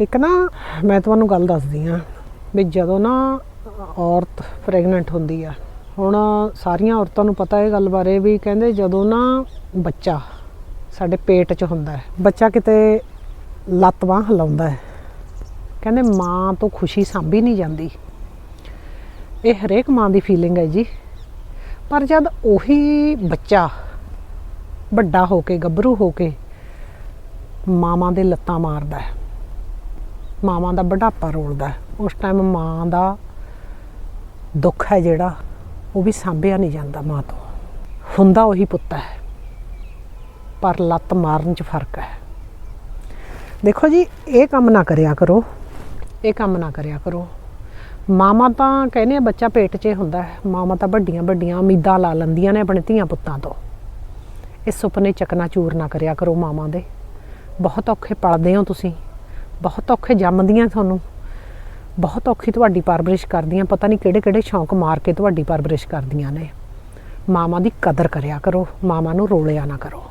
ਇੱਕ ਨਾ ਮੈਂ ਤੁਹਾਨੂੰ ਗੱਲ ਦੱਸਦੀ ਆ ਵੀ ਜਦੋਂ ਨਾ ਔਰਤ ਪ੍ਰੈਗਨੈਂਟ ਹੁੰਦੀ ਆ, ਹੁਣ ਸਾਰੀਆਂ ਔਰਤਾਂ ਨੂੰ ਪਤਾ ਇਹ ਗੱਲ ਬਾਰੇ ਵੀ ਕਹਿੰਦੇ ਜਦੋਂ ਨਾ ਬੱਚਾ ਸਾਡੇ ਪੇਟ 'ਚ ਹੁੰਦਾ ਹੈ, ਬੱਚਾ ਕਿਤੇ ਲੱਤ ਬਾਂਹ ਹਿਲਾਉਂਦਾ ਹੈ, ਕਹਿੰਦੇ ਮਾਂ ਤੋਂ ਖੁਸ਼ੀ ਸਾਂਭੀ ਨਹੀਂ ਜਾਂਦੀ। ਇਹ ਹਰੇਕ ਮਾਂ ਦੀ ਫੀਲਿੰਗ ਹੈ ਜੀ। ਪਰ ਜਦ ਉਹੀ ਬੱਚਾ ਵੱਡਾ ਹੋ ਕੇ, ਗੱਭਰੂ ਹੋ ਕੇ ਮਾਵਾਂ ਦੇ ਲੱਤਾਂ ਮਾਰਦਾ ਹੈ ਮਾਵਾਂ ਦਾ ਬੁਢਾਪਾ ਰੋਲਦਾ ਉਸ ਟਾਈਮ ਮਾਂ ਦਾ ਦੁੱਖ ਹੈ ਜਿਹੜਾ, ਉਹ ਵੀ ਸਾਂਭਿਆ ਨਹੀਂ ਜਾਂਦਾ ਮਾਂ ਤੋਂ। ਹੁੰਦਾ ਉਹੀ ਪੁੱਤ ਹੈ, ਪਰ ਲੱਤ ਮਾਰਨ 'ਚ ਫ਼ਰਕ ਹੈ। ਦੇਖੋ ਜੀ, ਇਹ ਕੰਮ ਨਾ ਕਰਿਆ ਕਰੋ। ਇਹ ਕੰਮ ਨਾ ਕਰਿਆ ਕਰੋ। ਮਾਮਾ ਤਾਂ ਕਹਿੰਦੇ ਆ, ਬੱਚਾ ਪੇਟ 'ਚ ਹੁੰਦਾ ਹੈ। ਮਾਮਾ ਤਾਂ ਵੱਡੀਆਂ ਵੱਡੀਆਂ ਉਮੀਦਾਂ ਲਾ ਲੈਂਦੀਆਂ ਨੇ ਆਪਣੇ ਧੀਆਂ ਪੁੱਤਾਂ ਤੋਂ। ਇਹ ਸੁਪਨੇ ਚਕਨਾ ਚੂਰ ਨਾ ਕਰਿਆ ਕਰੋ ਮਾਵਾਂ ਦੇ। ਬਹੁਤ ਔਖੇ ਪਲਦੇ ਹੋ ਤੁਸੀਂ। ਬਹੁਤ ਔਖੇ ਜੰਮਦੀਆਂ ਤੁਹਾਨੂੰ। ਬਹੁਤ ਔਖੀ ਤੁਹਾਡੀ ਪਰਵਰਿਸ਼ ਕਰਦੀਆਂ। ਪਤਾ ਨਹੀਂ ਕਿਹੜੇ ਕਿਹੜੇ ਸ਼ੌਂਕ ਮਾਰ ਕੇ ਤੁਹਾਡੀ ਪਰਵਰਿਸ਼ ਕਰਦੀਆਂ ਨੇ। ਮਾਵਾਂ ਦੀ ਕਦਰ ਕਰਿਆ ਕਰੋ। ਮਾਵਾਂ ਨੂੰ ਰੋਲਿਆ ਨਾ ਕਰੋ।